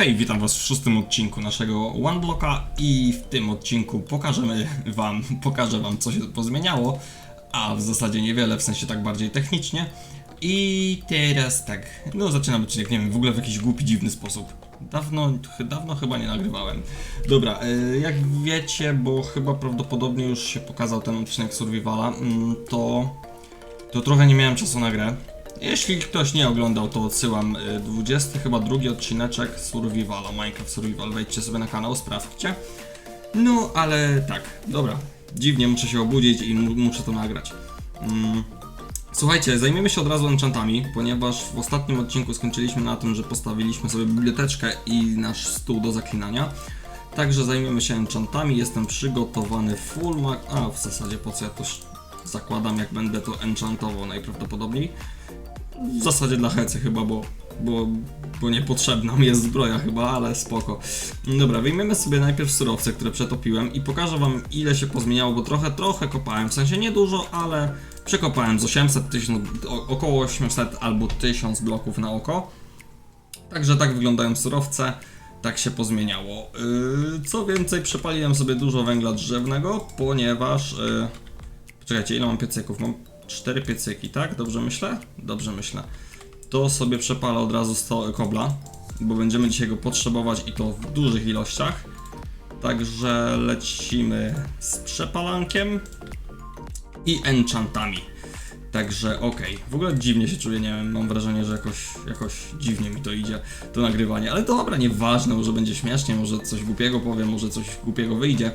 Hej, witam was w szóstym odcinku naszego OneBlocka i w tym odcinku pokażemy wam, pokażę wam co się pozmieniało, a w zasadzie niewiele, w sensie tak bardziej technicznie. I teraz tak, no zaczynam odcinek, nie wiem, w ogóle w jakiś głupi, dziwny sposób. Dawno, dawno chyba nie nagrywałem. Dobra, y, jak wiecie, bo chyba prawdopodobnie już się pokazał ten odcinek Survivala, mm, to to trochę nie miałem czasu na grę. Jeśli ktoś nie oglądał, to odsyłam y, 20, chyba drugi odcineczek Survivala, Minecraft Survival. Wejdźcie sobie na kanał, sprawdźcie. No, ale tak, dobra. Dziwnie muszę się obudzić i mu muszę to nagrać. Mm. Słuchajcie, zajmiemy się od razu enchantami, ponieważ w ostatnim odcinku skończyliśmy na tym, że postawiliśmy sobie biblioteczkę i nasz stół do zaklinania. Także zajmiemy się enchantami, jestem przygotowany full mag... A, w zasadzie po co ja to zakładam, jak będę to enchantował najprawdopodobniej. W zasadzie dla hecy chyba, bo, bo, bo niepotrzebna mi jest zbroja chyba, ale spoko. Dobra, wyjmiemy sobie najpierw surowce, które przetopiłem i pokażę wam ile się pozmieniało, bo trochę, trochę kopałem, w sensie nie dużo, ale przekopałem z 800, 1000, o- około 800 albo 1000 bloków na oko. Także tak wyglądają surowce, tak się pozmieniało. Yy, co więcej, przepaliłem sobie dużo węgla drzewnego, ponieważ... Yy, ile mam piecyków? Mam 4 piecyki, tak? Dobrze myślę? Dobrze myślę. To sobie przepalę od razu 100 kobla, bo będziemy dzisiaj go potrzebować i to w dużych ilościach. Także lecimy z przepalankiem i enchantami. Także okej. W ogóle dziwnie się czuję, nie wiem, mam wrażenie, że jakoś, jakoś dziwnie mi to idzie, to nagrywanie. Ale dobra, nieważne, może będzie śmiesznie, może coś głupiego powiem, może coś głupiego wyjdzie.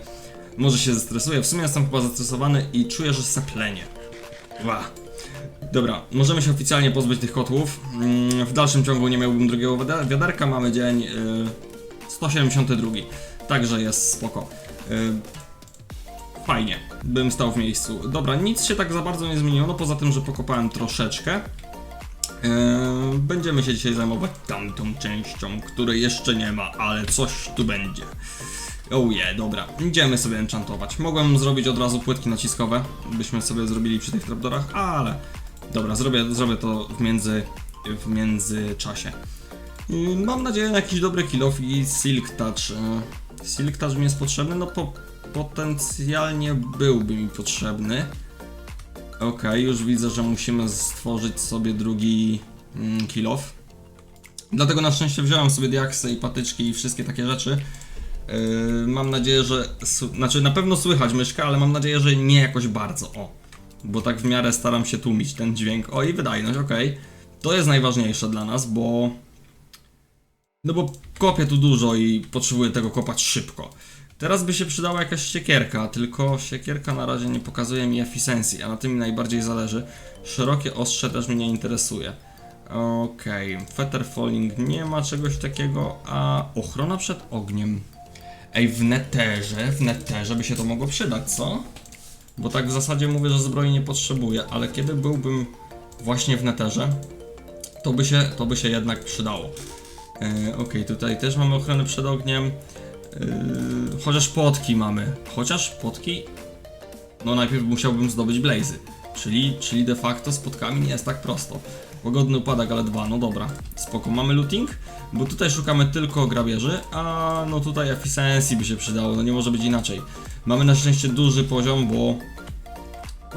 Może się zestresuję. W sumie jestem chyba zestresowany i czuję, że seplenie. Ła. Dobra, możemy się oficjalnie pozbyć tych kotłów. Mm, W dalszym ciągu nie miałbym drugiego wiader- wiaderka. Mamy dzień y, 172. Także jest spoko. Y, fajnie, bym stał w miejscu. Dobra, nic się tak za bardzo nie zmieniło, no poza tym, że pokopałem troszeczkę. Yy, Będziemy się dzisiaj zajmować tamtą częścią, której jeszcze nie ma, ale coś tu będzie. Oh yeah, dobra. Idziemy sobie enchantować. Mogłem zrobić od razu płytki naciskowe, byśmy sobie zrobili przy tych trapdorach, ale... Dobra, zrobię, zrobię to w między... w międzyczasie. Mam nadzieję na jakiś dobry kill i Silk Touch. Yy, Silk Touch mi jest potrzebny, no po, potencjalnie byłby mi potrzebny. Okej, już widzę, że musimy stworzyć sobie drugi mm, kill off. Dlatego na szczęście wziąłem sobie diaksy i patyczki i wszystkie takie rzeczy. Yy, mam nadzieję, że. Znaczy, na pewno słychać myszkę, ale mam nadzieję, że nie jakoś bardzo. O. Bo tak w miarę staram się tłumić ten dźwięk. O i wydajność, okej. To jest najważniejsze dla nas, bo. No bo kopię tu dużo i potrzebuję tego kopać szybko. Teraz by się przydała jakaś siekierka, tylko siekierka na razie nie pokazuje mi efficiency, a na tym mi najbardziej zależy. Szerokie ostrze też mnie nie interesuje. Okej, feather falling nie ma czegoś takiego, a ochrona przed ogniem. Ej, w neterze, w neterze by się to mogło przydać, co? Bo tak w zasadzie mówię, że zbroi nie potrzebuję, ale kiedy byłbym właśnie w neterze, to by się, to by się jednak przydało. E, Okej, tutaj też mamy ochronę przed ogniem. Yy, chociaż płotki mamy. Chociaż płotki. No najpierw musiałbym zdobyć blazy. Czyli, czyli de facto z płotkami nie jest tak prosto. Łagodny upadek, ale dwa, no dobra. Spoko. Mamy looting, bo tutaj szukamy tylko grabieży, a no tutaj efficiency by się przydało, no nie może być inaczej. Mamy na szczęście duży poziom, bo...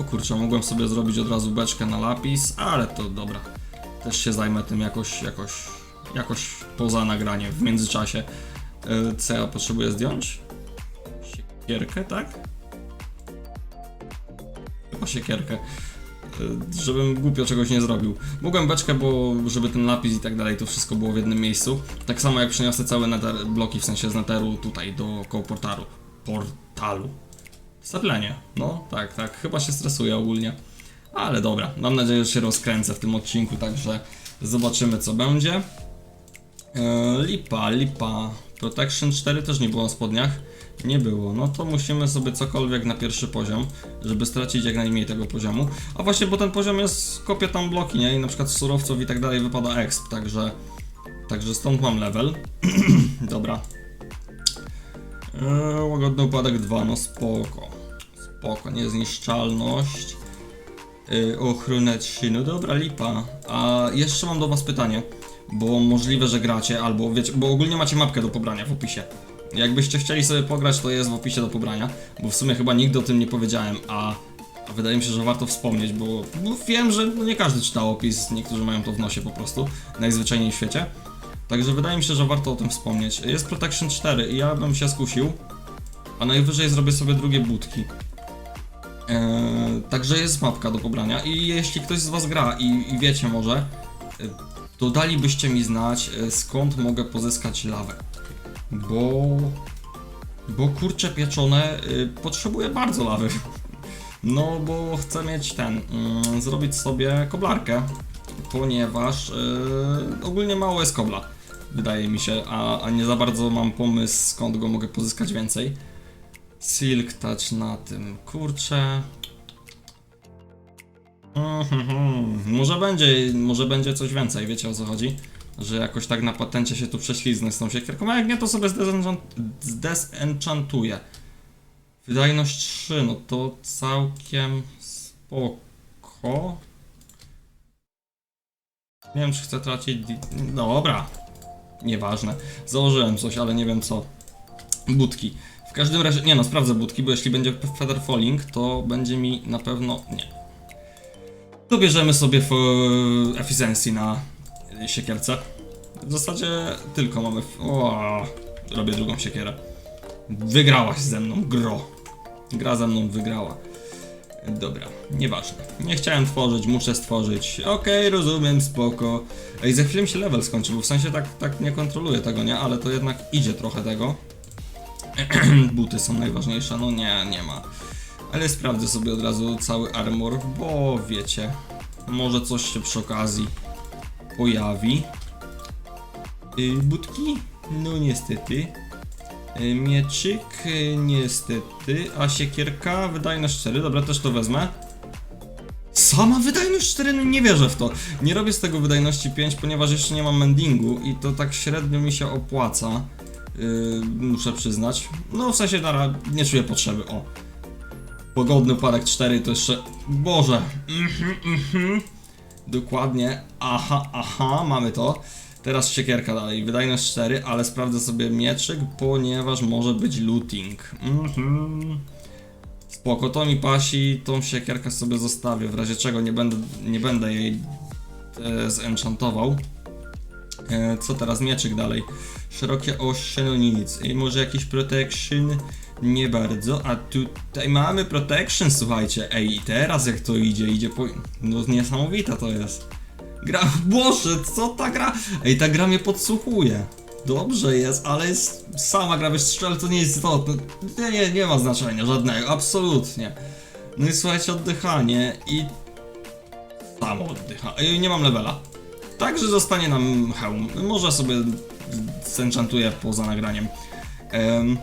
O kurczę, mogłem sobie zrobić od razu beczkę na lapis, ale to dobra. Też się zajmę tym jakoś, jakoś, jakoś poza nagraniem, w międzyczasie. E, Co ja potrzebuję zdjąć? Siekierkę, tak? Chyba siekierkę. E, Żebym głupio czegoś nie zrobił. Mogłem beczkę, bo żeby ten napis i tak dalej, to wszystko było w jednym miejscu. Tak samo jak przeniosę całe nether, bloki, w sensie z netheru tutaj do koło portalu. Portalu. Staplenie. No, tak, tak. Chyba się stresuję ogólnie. Ale dobra, mam nadzieję, że się rozkręcę w tym odcinku, także zobaczymy co będzie. E, lipa, lipa. Protection 4 też nie było na spodniach. Nie było. No to musimy sobie cokolwiek na pierwszy poziom, żeby stracić jak najmniej tego poziomu. A właśnie, bo ten poziom jest, kopię tam bloki, nie? I na przykład z surowców i tak dalej wypada exp, także... Także stąd mam level. Dobra. Eee, łagodny upadek 2, no spoko. Spoko, niezniszczalność. Yy, ochronę 3, no dobra, lipa. A jeszcze mam do was pytanie. bo możliwe, że gracie, albo wiecie, bo ogólnie macie mapkę do pobrania w opisie. Jakbyście chcieli sobie pograć, to jest w opisie do pobrania, bo w sumie chyba nigdy o tym nie powiedziałem, a, wydaje mi się, że warto wspomnieć, bo, bo wiem, że no nie każdy czytał opis, niektórzy mają to w nosie po prostu, najzwyczajniej w świecie. Także wydaje mi się, że warto o tym wspomnieć. Jest Protection 4 i ja bym się skusił, a najwyżej zrobię sobie drugie budki. Eee, także jest mapka do pobrania i jeśli ktoś z was gra i, i wiecie może, e, to dalibyście mi znać e, skąd mogę pozyskać lawę. Bo... Bo kurcze pieczone y, potrzebuję bardzo lawy. No bo chcę mieć ten, mm, zrobić sobie koblarkę, ponieważ y, ogólnie mało jest kobla, wydaje mi się, a, a nie za bardzo mam pomysł skąd go mogę pozyskać więcej. Silk touch na tym, kurczę. Mhm, może będzie, może będzie coś więcej, wiecie o co chodzi? Że jakoś tak na patencie się tu prześliznę z tą siekierką, a jak nie to sobie zdesenchant, zdesenchantuję. Wydajność 3, no to całkiem spoko. Nie wiem czy chcę tracić... di- Dobra. Nieważne. Założyłem coś, ale nie wiem co. Budki. W każdym razie, nie no, sprawdzę budki, bo jeśli będzie feather falling, to będzie mi na pewno... nie. To bierzemy sobie w efficiency na siekierce. W zasadzie tylko mamy... O, robię drugą siekierę. Wygrałaś ze mną, gro. Gra ze mną wygrała. Dobra, nieważne. Nie chciałem tworzyć, muszę stworzyć. Okej, rozumiem, spoko. Ej, za chwilę mi się level skończy, bo w sensie tak, tak nie kontroluję tego, nie? Ale to jednak idzie trochę tego. Buty są najważniejsze, no nie, nie ma. Ale sprawdzę sobie od razu cały armor, bo wiecie, może coś się przy okazji pojawi. Yy, budki? No niestety. Yy, Mieczyk? Yy, Niestety. A siekierka? Wydajność 4. Dobra, też to wezmę. Sama wydajność 4? No nie wierzę w to. Nie robię z tego wydajności 5, ponieważ jeszcze nie mam mendingu i to tak średnio mi się opłaca. Yy, muszę przyznać. No w sensie nara, nie czuję potrzeby. O. Pogodny upadek 4 to jeszcze... Boże. Mhm, mhm. Dokładnie. Aha, aha, mamy to. Teraz siekierka dalej. Wydajność 4, ale sprawdzę sobie mieczyk, ponieważ może być looting. Mhm. Spoko, to mi pasi, tą siekierkę sobie zostawię, w razie czego nie będę, nie będę jej e, zenchantował. E, co teraz? Mieczyk dalej. Szerokie osie, no nic. I może jakiś protection? Nie bardzo. A tutaj mamy protection, słuchajcie. Ej, i teraz jak to idzie? Idzie po... No niesamowita to jest. Gra... Boże, co ta gra? Ej, ta gra mnie podsłuchuje. Dobrze jest, ale jest sama gra, wiesz, strzel to nie jest istotne. Nie, nie, nie ma znaczenia żadnego, absolutnie. No i słuchajcie, oddychanie i... Samo oddycha. Ej, nie mam levela. Także zostanie nam hełm. Może sobie zenchantuję poza nagraniem. Em,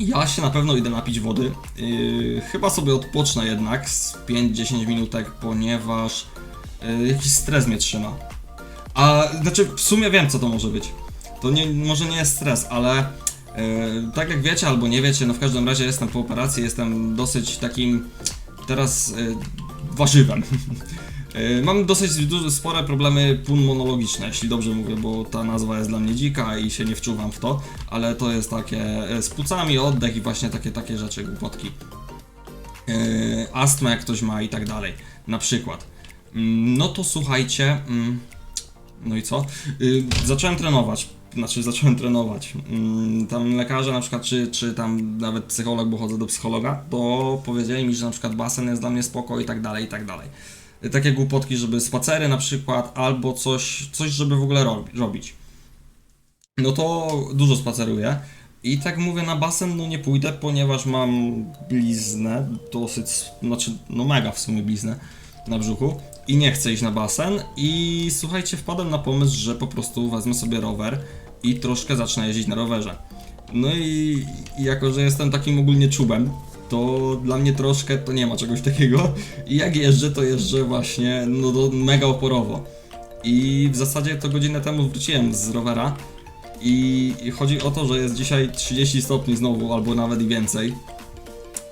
ja się na pewno idę napić wody. Yy, chyba sobie odpocznę jednak z 5-10 minutek, ponieważ yy, jakiś stres mnie trzyma. A znaczy, w sumie wiem, co to może być. To nie, może nie jest stres, ale yy, tak jak wiecie albo nie wiecie, no w każdym razie jestem po operacji, jestem dosyć takim teraz yy, warzywem. Yy, Mam dosyć duże, spore problemy pulmonologiczne, jeśli dobrze mówię, bo ta nazwa jest dla mnie dzika i się nie wczuwam w to, ale to jest takie e, z płucami, oddech i właśnie takie, takie rzeczy, głupotki. Yy, astmę jak ktoś ma i tak dalej, na przykład. Mm, No to słuchajcie, mm, no i co? Yy, zacząłem trenować, znaczy zacząłem trenować. Mm, Tam lekarze na przykład, czy, czy tam nawet psycholog, bo chodzę do psychologa, to powiedzieli mi, że na przykład basen jest dla mnie spoko i tak dalej, i tak dalej takie głupotki, żeby spacery na przykład, albo coś, coś żeby w ogóle robi, robić. No to dużo spaceruję. I tak mówię, na basen no nie pójdę, ponieważ mam bliznę, dosyć, znaczy no mega w sumie bliznę na brzuchu i nie chcę iść na basen i słuchajcie, wpadłem na pomysł, że po prostu wezmę sobie rower i troszkę zacznę jeździć na rowerze. No i jako, że jestem takim ogólnie czubem, to dla mnie troszkę to nie ma czegoś takiego. I jak jeżdżę, to jeżdżę właśnie no do mega oporowo. I w zasadzie to godzinę temu wróciłem z rowera. I, I chodzi o to, że jest dzisiaj 30 stopni znowu, albo nawet i więcej.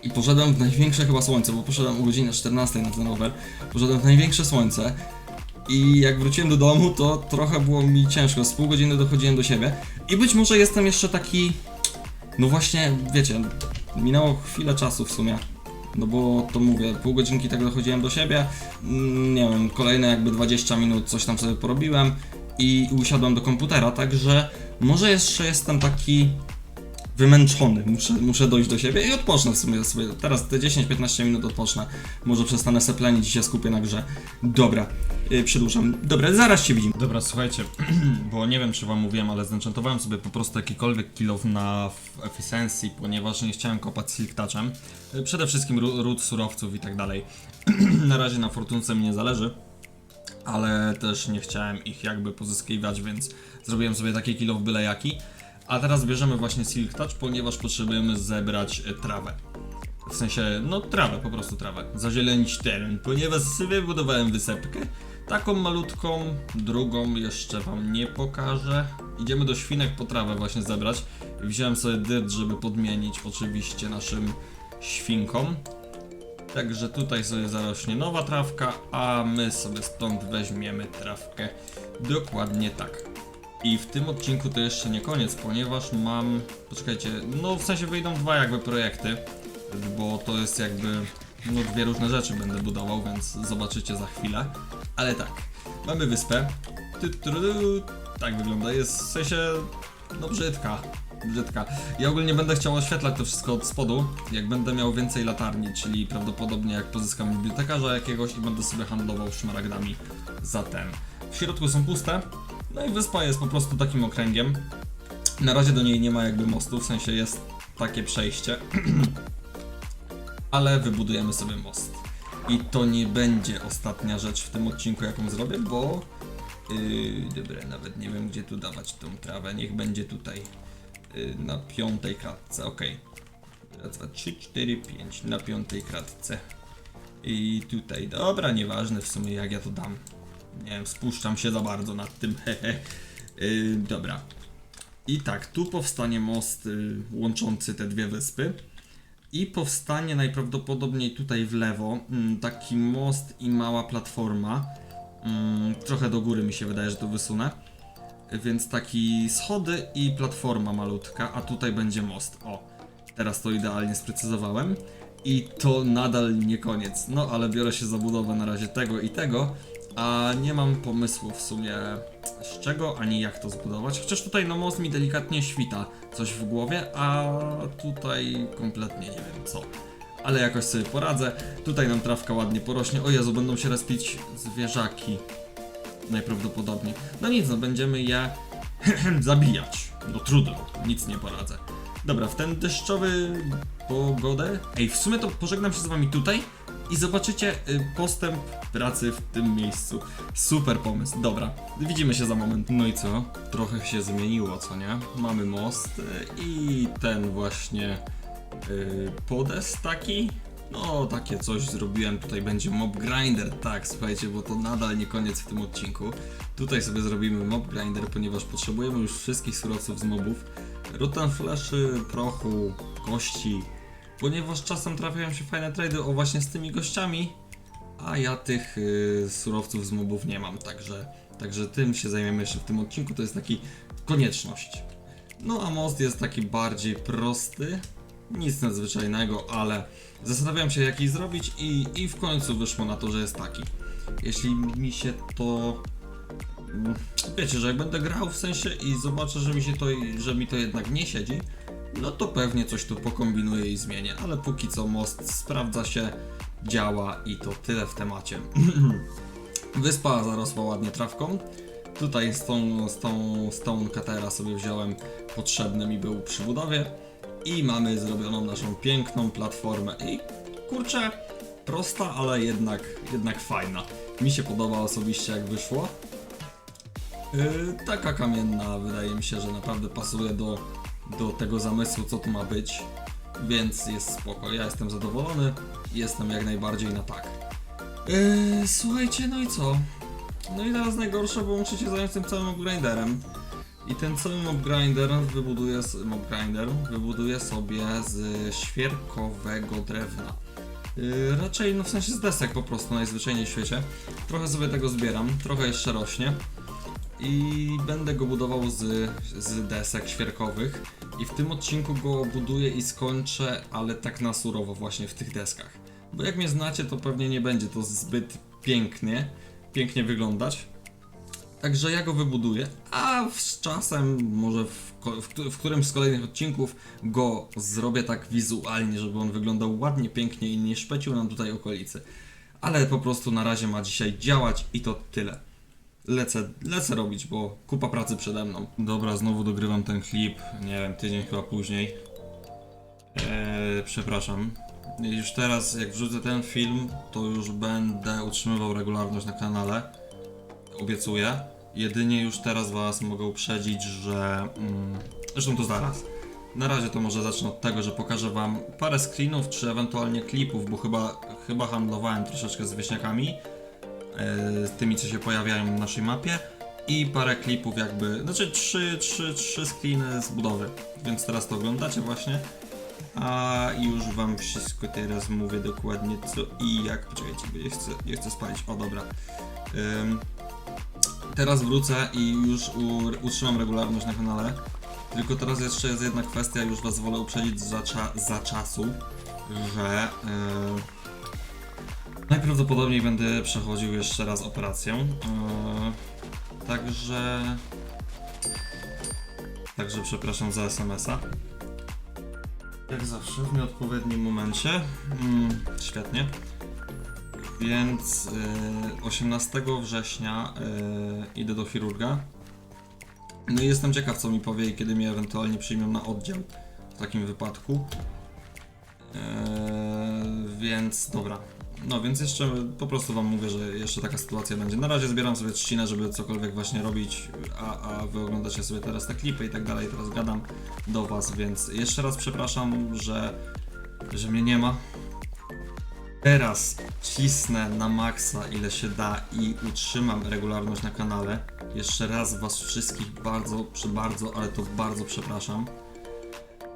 I poszedłem w największe chyba słońce, bo poszedłem o godzinie 14 na ten rower. Poszedłem w największe słońce. I jak wróciłem do domu, to trochę było mi ciężko. Z pół godziny dochodziłem do siebie. I być może jestem jeszcze taki. No właśnie, wiecie, minęło chwilę czasu w sumie. No bo to mówię, pół godzinki tak dochodziłem do siebie. mm, Nie wiem, kolejne jakby 20 minut coś tam sobie porobiłem i usiadłem do komputera, także może jeszcze jestem taki wymęczony. Muszę, muszę dojść do siebie i odpocznę w sumie sobie. Teraz te 10-15 minut odpocznę. Może przestanę seplenić i się skupię na grze. Dobra, yy, przedłużam. Dobra, zaraz się widzimy. Dobra, słuchajcie, bo nie wiem czy wam mówiłem, ale zenchantowałem sobie po prostu jakikolwiek kill off na efficiency, ponieważ nie chciałem kopać silk touchem. Y, Przede wszystkim ród surowców i tak dalej. na razie na fortunce mi nie zależy, ale też nie chciałem ich jakby pozyskiwać, więc zrobiłem sobie taki kill byle jaki. A teraz bierzemy właśnie silk touch, ponieważ potrzebujemy zebrać e, trawę. W sensie, no trawę, po prostu trawę. Zazielenić teren, ponieważ sobie budowałem wysepkę. Taką malutką, drugą jeszcze wam nie pokażę. Idziemy do świnek po trawę właśnie zebrać. Wziąłem sobie dyrt, żeby podmienić oczywiście naszym świnkom. Także tutaj sobie zarośnie nowa trawka, a my sobie stąd weźmiemy trawkę dokładnie tak. I w tym odcinku to jeszcze nie koniec, ponieważ mam, poczekajcie, no w sensie wyjdą dwa jakby projekty, bo to jest jakby, no dwie różne rzeczy będę budował, więc zobaczycie za chwilę. Ale tak, mamy wyspę, tak wygląda, jest w sensie, no brzydka, brzydka. Ja ogólnie będę chciał oświetlać to wszystko od spodu, jak będę miał więcej latarni, czyli prawdopodobnie jak pozyskam bibliotekarza jakiegoś i będę sobie handlował szmaragdami za ten. W środku są puste, no i wyspa jest po prostu takim okręgiem. Na razie do niej nie ma jakby mostu, w sensie jest takie przejście. Ale wybudujemy sobie most. I to nie będzie ostatnia rzecz w tym odcinku, jaką zrobię, bo... Yy, dobra, nawet nie wiem, gdzie tu dawać tą trawę. Niech będzie tutaj. Yy, na piątej kratce, okej. Raz, dwa, trzy, cztery, pięć. Na piątej kratce. I tutaj, dobra, nieważne w sumie jak ja to dam. Nie wiem, spuszczam się za bardzo nad tym. Yy, dobra. I tak, tu powstanie most y, łączący te dwie wyspy. I powstanie najprawdopodobniej tutaj w lewo mm, taki most i mała platforma. Mm, trochę do góry mi się wydaje, że to wysunę. Więc taki schody i platforma malutka, a tutaj będzie most. O, teraz to idealnie sprecyzowałem. I to nadal nie koniec. No ale biorę się za budowę na razie tego i tego, a nie mam pomysłu w sumie z czego ani jak to zbudować. Chociaż tutaj no most mi delikatnie świta coś w głowie, a tutaj kompletnie nie wiem co. Ale jakoś sobie poradzę. Tutaj nam trawka ładnie porośnie. O Jezu, będą się respić zwierzaki. Najprawdopodobniej. No nic, no będziemy je zabijać. No trudno, nic nie poradzę. Dobra, w ten deszczowy pogodę. Ej, w sumie to pożegnam się z wami tutaj i zobaczycie y, postęp pracy w tym miejscu. Super pomysł. Dobra, widzimy się za moment. No i co? Trochę się zmieniło, co nie? Mamy most y, i ten właśnie y, podest taki. No, takie coś zrobiłem. Tutaj będzie mob grinder. Tak, słuchajcie, bo to nadal nie koniec w tym odcinku. Tutaj sobie zrobimy mob grinder, ponieważ potrzebujemy już wszystkich surowców z mobów. Rutan fleszy, prochu, kości. Ponieważ czasem trafiają się fajne trady o właśnie z tymi gościami, a ja tych y, surowców z mobów nie mam, także, także tym się zajmiemy jeszcze w tym odcinku. To jest taki konieczność. No a most jest taki bardziej prosty, nic nadzwyczajnego, ale zastanawiam się jaki zrobić i, i w końcu wyszło na to, że jest taki. Jeśli mi się to Mm, Wiecie, że jak będę grał w sensie i zobaczę, że mi się to, że mi to jednak nie siedzi, no to pewnie coś tu pokombinuję i zmienię, ale póki co most sprawdza się, działa i to tyle w temacie. Wyspa zarosła ładnie trawką. Tutaj z tą, z tą Stone Cuttera sobie wziąłem potrzebny mi był przy budowie i mamy zrobioną naszą piękną platformę i kurczę, prosta, ale jednak, jednak fajna. Mi się podoba osobiście jak wyszło. Yy, taka kamienna wydaje mi się, że naprawdę pasuje do, do tego zamysłu, co tu ma być, więc jest spoko. Ja jestem zadowolony, jestem jak najbardziej na tak. Yy, słuchajcie, no i co? No i teraz najgorsze, bo muszę się zająć tym całym upgrinderem. I ten cały mobgrinder wybuduje, mobgrinder wybuduje sobie z świerkowego drewna. Yy, raczej, no w sensie z desek po prostu, najzwyczajniej w świecie. Trochę sobie tego zbieram, trochę jeszcze rośnie. I będę go budował z, z desek świerkowych. I w tym odcinku go buduję i skończę, ale tak na surowo właśnie w tych deskach. Bo jak mnie znacie, to pewnie nie będzie to zbyt pięknie, pięknie wyglądać. Także ja go wybuduję, a z czasem, może w, w, w którymś z kolejnych odcinków go zrobię tak wizualnie, żeby on wyglądał ładnie, pięknie i nie szpecił nam tutaj okolicy. Ale po prostu na razie ma dzisiaj działać i to tyle. Lecę, lecę robić, bo kupa pracy przede mną. Dobra, znowu dogrywam ten klip, nie wiem, tydzień chyba później. Eee, przepraszam. Już teraz, jak wrzucę ten film, to już będę utrzymywał regularność na kanale. Obiecuję. Jedynie już teraz Was mogę uprzedzić, że. Mm, zresztą to zaraz. Na razie to może zacznę od tego, że pokażę Wam parę screenów, czy ewentualnie klipów, bo chyba, chyba handlowałem troszeczkę z wieśniakami, z tymi, co się pojawiają na naszej mapie. I parę klipów jakby, znaczy trzy, trzy, trzy screeny z budowy, więc teraz to oglądacie właśnie. A już wam wszystko teraz mówię dokładnie co i jak. Poczekajcie, bo nie chcę, nie chcę spalić. O dobra. Ym, teraz wrócę i już u, utrzymam regularność na kanale. Tylko teraz jeszcze jest jedna kwestia, już was wolę uprzedzić za, cza, za czasu, że yy, najprawdopodobniej będę przechodził jeszcze raz operację. Yy, także. Także przepraszam za SMS-a. Jak zawsze, w nieodpowiednim momencie. Mm, świetnie. Więc y, 18 września y, idę do chirurga. No i jestem ciekaw, co mi powie i kiedy mnie ewentualnie przyjmą na oddział w takim wypadku. Eee, więc dobra. No więc jeszcze po prostu wam mówię, że jeszcze taka sytuacja będzie. Na razie zbieram sobie trzcinę, żeby cokolwiek właśnie robić, a, a wy oglądacie sobie teraz te klipy i tak dalej, teraz gadam do was, więc jeszcze raz przepraszam, że, że mnie nie ma. Teraz cisnę na maksa ile się da i utrzymam regularność na kanale. Jeszcze raz was wszystkich bardzo, bardzo, ale to bardzo przepraszam.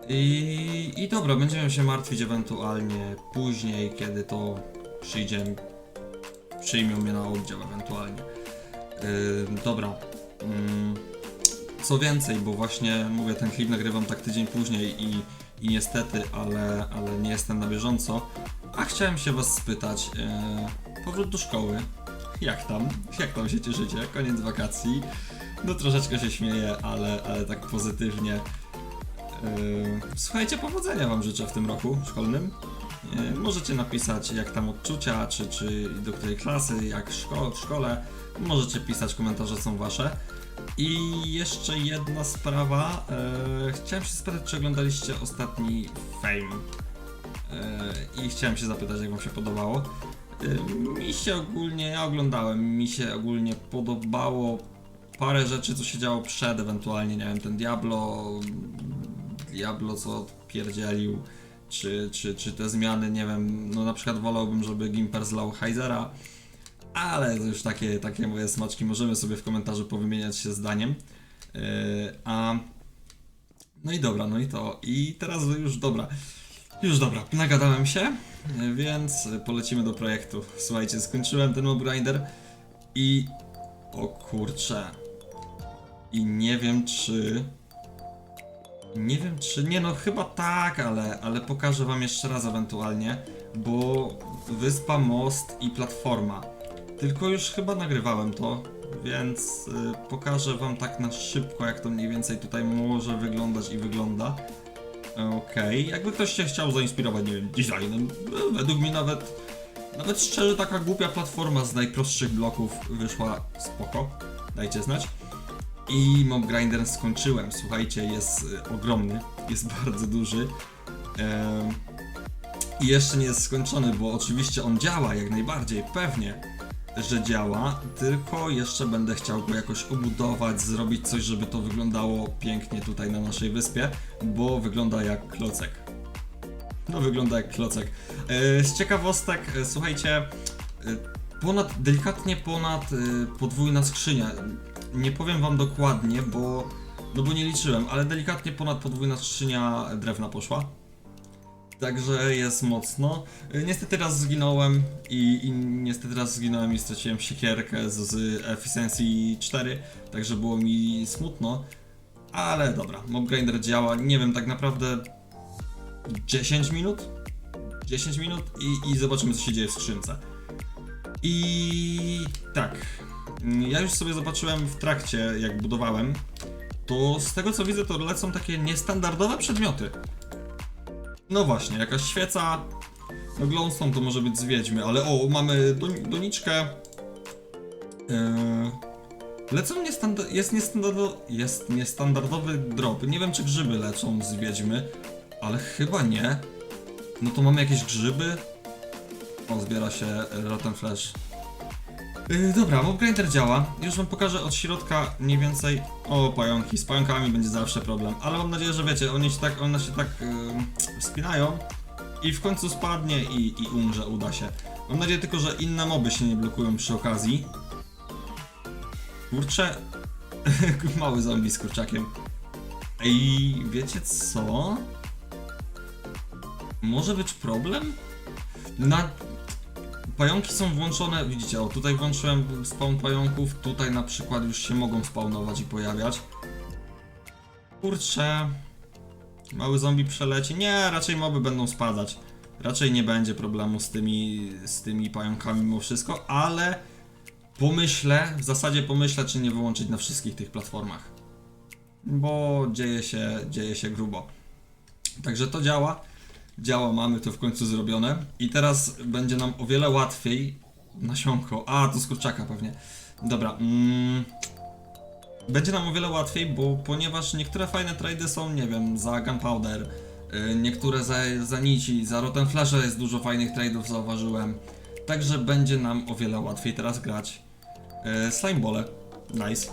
I, I dobra, będziemy się martwić ewentualnie później, kiedy to przyjdzie, przyjmą mnie na oddział ewentualnie. Yy, dobra. Mm, co więcej, bo właśnie mówię, ten klip nagrywam tak tydzień później i, i niestety, ale, ale nie jestem na bieżąco. A chciałem się was spytać, yy, powrót do szkoły, jak tam? Jak tam się cieszycie? Koniec wakacji. No troszeczkę się śmieję, ale, ale tak pozytywnie. Yy, Słuchajcie, powodzenia Wam życzę w tym roku szkolnym. Yy, Możecie napisać jak tam odczucia, czy, czy do której klasy, jak szko- w szkole. Możecie pisać, komentarze są Wasze. I jeszcze jedna sprawa. Yy, chciałem się spytać, czy oglądaliście ostatni Fame. I chciałem się zapytać, jak Wam się podobało. Yy, Mi się ogólnie, ja oglądałem, mi się ogólnie podobało parę rzeczy, co się działo przed, ewentualnie, nie wiem, ten Diablo, Diablo co pierdzielił, czy, czy, czy te zmiany, nie wiem, no na przykład wolałbym, żeby Gimper zlał Heizera, ale to już takie, takie moje smaczki, możemy sobie w komentarzu powymieniać się zdaniem. Yy, a no i dobra, no i to. I teraz już dobra. Już dobra, nagadałem się, więc polecimy do projektu. Słuchajcie, skończyłem ten mob grinder i o kurcze. I nie wiem czy. Nie wiem czy. Nie no, chyba tak, ale, ale pokażę wam jeszcze raz ewentualnie, bo wyspa, most i platforma. Tylko już chyba nagrywałem to, więc y, pokażę wam tak na szybko, jak to mniej więcej tutaj może wyglądać i wygląda. Okej, jakby ktoś się chciał zainspirować, nie wiem, designem, no, według mnie nawet nawet szczerze taka głupia platforma z najprostszych bloków wyszła spoko. Dajcie znać. I Mob Grinder skończyłem. Słuchajcie, jest y, ogromny, jest bardzo duży. I jeszcze nie jest skończony, bo oczywiście on działa jak najbardziej, pewnie, że działa, tylko jeszcze będę chciał go jakoś obudować, zrobić coś, żeby to wyglądało pięknie tutaj na naszej wyspie, bo wygląda jak klocek. No wygląda jak klocek. E, Z ciekawostek, e, słuchajcie, e, ponad, delikatnie ponad podwójna skrzynia. Nie powiem wam dokładnie, bo, no bo nie liczyłem, ale delikatnie ponad podwójna skrzynia drewna poszła. Także jest mocno. Y, Niestety raz zginąłem i, i niestety raz zginąłem i straciłem siekierkę z, z Efficiency 4, także było mi smutno. Ale dobra, Mob Grinder działa, nie wiem, tak naprawdę 10 minut? 10 minut i, i zobaczymy co się dzieje w skrzynce. I tak, ja już sobie zobaczyłem w trakcie jak budowałem, to z tego co widzę to lecą takie niestandardowe przedmioty. No właśnie, jakaś świeca. No glowstone to może być z wiedźmy, ale o, mamy don- doniczkę. Yy... Lecą niestanda- jest, niestandardo- jest niestandardowy drop. Nie wiem czy grzyby lecą z wiedźmy, ale chyba nie. No to mamy jakieś grzyby. O, zbiera się Rotten Flash. Yy, dobra, Mob Grinder działa. Już wam pokażę od środka mniej więcej. O, pająki. Z pająkami będzie zawsze problem. Ale mam nadzieję, że wiecie, oni się tak, one się tak yy, wspinają i w końcu spadnie i, i umrze, uda się. Mam nadzieję tylko, że inne moby się nie blokują przy okazji. Kurczę. Mały zombie z kurczakiem. Ej, wiecie co? Może być problem? Na Pająki są włączone, widzicie, o tutaj włączyłem spawn pająków, tutaj na przykład już się mogą spawnować i pojawiać. Kurczę, mały zombie przeleci, nie, raczej moby będą spadać. Raczej nie będzie problemu z tymi, z tymi pająkami mimo wszystko, ale pomyślę, w zasadzie pomyślę, czy nie wyłączyć na wszystkich tych platformach. Bo dzieje się, dzieje się grubo. Także to działa działa, mamy to w końcu zrobione. I teraz będzie nam o wiele łatwiej. Nasionko. A, to z kurczaka pewnie. Dobra. Mm, będzie nam o wiele łatwiej, bo ponieważ niektóre fajne trady są, nie wiem, za Gunpowder, yy, niektóre za, za nici, za Rotten Flash jest dużo fajnych tradeów, zauważyłem. Także będzie nam o wiele łatwiej teraz grać. Yy, Slimebole. Nice.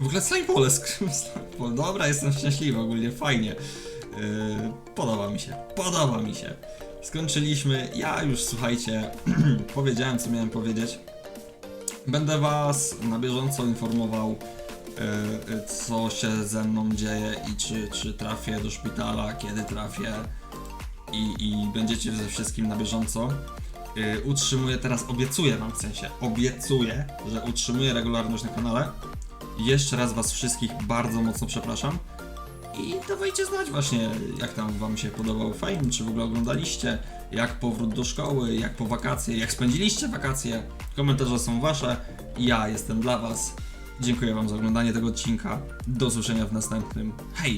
W ogóle Slimebole, Slimeball. Dobra, jestem szczęśliwy, ogólnie fajnie. Yy, podoba mi się, podoba mi się. Skończyliśmy. Ja już słuchajcie, powiedziałem co miałem powiedzieć. Będę Was na bieżąco informował, yy, co się ze mną dzieje i czy, czy trafię do szpitala, kiedy trafię. I, i będziecie ze wszystkim na bieżąco. Yy, utrzymuję teraz, obiecuję Wam w sensie, obiecuję, że utrzymuję regularność na kanale. Jeszcze raz Was wszystkich bardzo mocno przepraszam. I dawajcie znać właśnie, jak tam wam się podobał film, czy w ogóle oglądaliście, jak powrót do szkoły, jak po wakacje, jak spędziliście wakacje. Komentarze są wasze, ja jestem dla was. Dziękuję wam za oglądanie tego odcinka. Do usłyszenia w następnym. Hej!